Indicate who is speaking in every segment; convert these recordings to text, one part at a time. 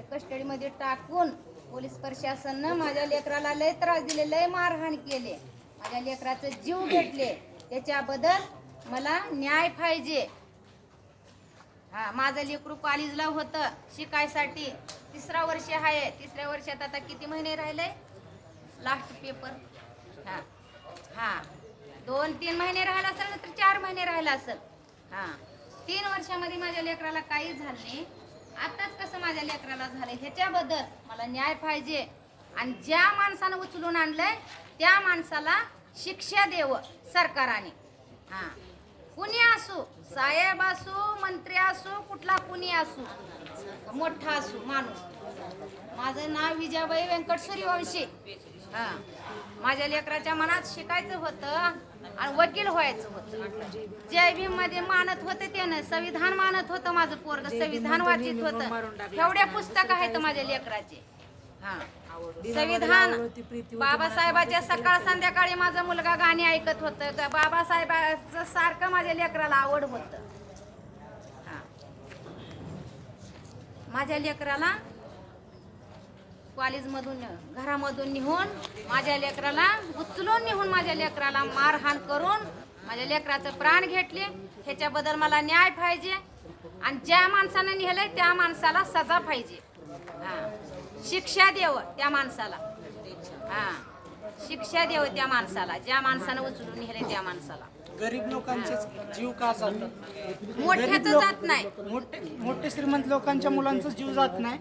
Speaker 1: कस्टडीमध्ये टाकून पोलीस प्रशासनानं माझ्या लेकराला लय त्रास दिले लय मारहाण केले. माझ्या लेकराचं जीव घेतले. त्याच्याबद्दल मला न्याय पाहिजे. हा माझं लेकरू कॉलेजला होतं शिकायसाठी. तिसरा वर्ष आहे. तिसऱ्या वर्षात आता किती महिने राहिले? लास्ट पेपर हा. हा. दोन तीन महिने राहिला असेल तर चार महिने राहिला असेल. हा. तीन वर्षामध्ये माझ्या लेकराला काहीच झालं नाही. माझ्या लेकराला झालं. ह्याच्याबद्दल मला न्याय पाहिजे. आणि ज्या माणसानं उचलून आणलंय त्या माणसाला शिक्षा देव सरकाराने. हा. कुणी असू साहेब असू मंत्री असू कुठला कुणी असू मोठा असू माणूस. माझं नाव विजयाबाई व्यंकट सूर्यवंशी. हा. माझ्या लेकराच्या मनात शिकायचं होतं आणि वकील व्हायचं होतं. जय भीममध्ये मानत होते त्यानं संविधान मानत होतं माझं पोरग संविधान वाचित होतं. एवढ्या पुस्तक आहेत माझ्या लेकराचे. हा. संविधान बाबासाहेबाच्या सकाळ संध्याकाळी माझा मुलगा गाणी ऐकत होतं. बाबासाहेबाचं सारखं माझ्या लेकराला आवड होत. माझ्या लेकराला कॉलेजमधून घरामधून निघून माझ्या लेकराला उचलून निघून माझ्या लेकराला मारहाण करून माझ्या लेकराचं प्राण घेतले. ह्याच्याबद्दल मला न्याय पाहिजे आणि ज्या माणसानं नेलंय त्या माणसाला सजा पाहिजे. हां. शिक्षा द्यावं त्या माणसाला. हा. शिक्षा द्यावं त्या माणसाला. ज्या माणसानं उचलून नेलंय त्या माणसाला.
Speaker 2: गरीब लोकांचे जीव का जातात
Speaker 1: मोठ्याच जात नाही.
Speaker 2: मोठे मोठे श्रीमंत लोकांच्या मुलांचा जीव जात नाही.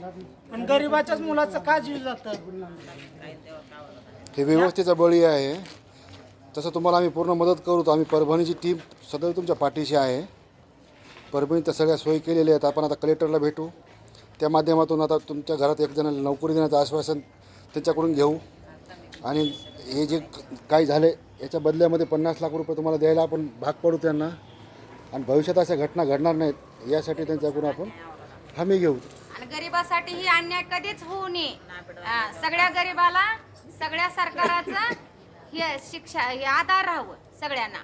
Speaker 2: पण गरीबाच्याच मुलाचा का जीव जात?
Speaker 3: हे व्यवस्थेचा बळी आहे. तसं तुम्हाला आम्ही पूर्ण मदत करू. तर आम्ही परभणीची टीम सदैव तुमच्या पाठीशी आहे. परभणीत त्या सगळ्या सोयी केलेल्या आहेत. आपण आता कलेक्टरला भेटू. त्या माध्यमातून आता तुमच्या घरात एक जणाला नोकरी देण्याचं आश्वासन त्यांच्याकडून घेऊ. आणि हे जे काही झाले याच्या बदल्यामध्ये पन्नास लाख रुपये तुम्हाला द्यायला आपण भाग पडू त्यांना. आणि भविष्यात अशा घटना घडणार नाहीत यासाठी त्यांच्याकडून आपण हमी घेऊ.
Speaker 1: आणि गरिबासाठी ही अन्याय कधीच होऊ नये. हा, सगळ्या गरिबाला सगळ्या सरकाराचं हे शिक्षा हे आधार राहावं सगळ्यांना.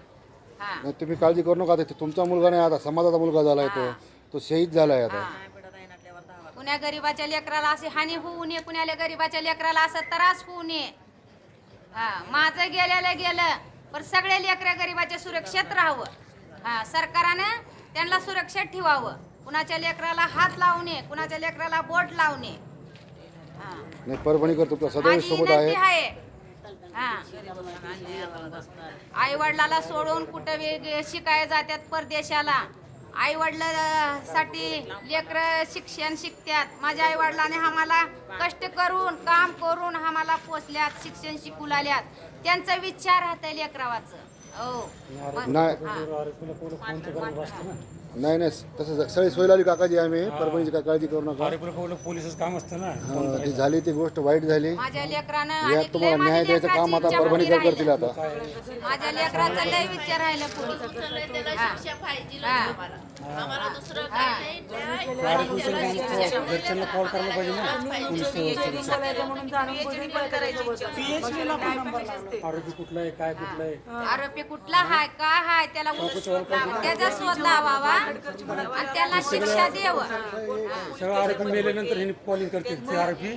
Speaker 1: हा.
Speaker 3: नाही तुम्ही काळजी करू नका आता तुमचा मुलगा नाही आता समाजाचा मुलगा झाला आहे तो तो शहीद झाला आहे आता
Speaker 1: कुण्या गरीबाच्या लेकराला अशी हानी होऊ नये कुण्याला गरीबाच्या लेकराला असं त्रास होऊ नये. हा माझं गेलेलं गेलं पण सगळे लेकरं गरीबाच्या सुरक्षेत राहावं. हा सरकारनं त्यांना सुरक्षेत ठेवावं. कुणाच्या लेकराला हात लावू नये कुणाच्या लेकराला बोट लावू नये. हा.
Speaker 3: नाही सदैव
Speaker 1: माझी
Speaker 3: सोबत आहे
Speaker 1: विनंती आहे. हा. आई वडिलाला सोडून कुठं वेग शिकाय जातात परदेशाला. आई साठी लेकर शिक्षण शिकतात माझ्या आई वडिलाने आम्हाला कष्ट करून काम करून आम्हाला पोचल्यात शिक्षण शिकू लागल्यात. त्यांचा विचार राहतं लेकरावाचं.
Speaker 3: नाही. नाही नाही. तसं सगळी सोय लावली काकाजी आम्ही परभणीची काय काळजी करू नका.
Speaker 4: पोलिसच काम असतं ना.
Speaker 3: हा, ती झाली ती गोष्ट वाईट झाली.
Speaker 1: माझ्या लेकरानं
Speaker 3: यात
Speaker 1: आणि
Speaker 3: तुम्हाला न्याय द्यायचं काम आता परभणीकर
Speaker 1: इच्छा
Speaker 3: करतील आता.
Speaker 1: राहिली. माझ्या लेकराचा लय विचार राहिला पुढे.
Speaker 4: घरच्यांना कॉल करायला पाहिजे ना पोलीस
Speaker 2: पीएचडी ला पण नंबर लागला
Speaker 4: आरोपी कुठला आहे? काय कुठला आहे?
Speaker 1: आरोपी कुठला हाय काय हाय त्याला त्याचा शोध लावावा. आणि त्याला शिक्षा द्यावं
Speaker 4: सगळं आरोपी मेल्यानंतर कॉलिंग करते आरोपी.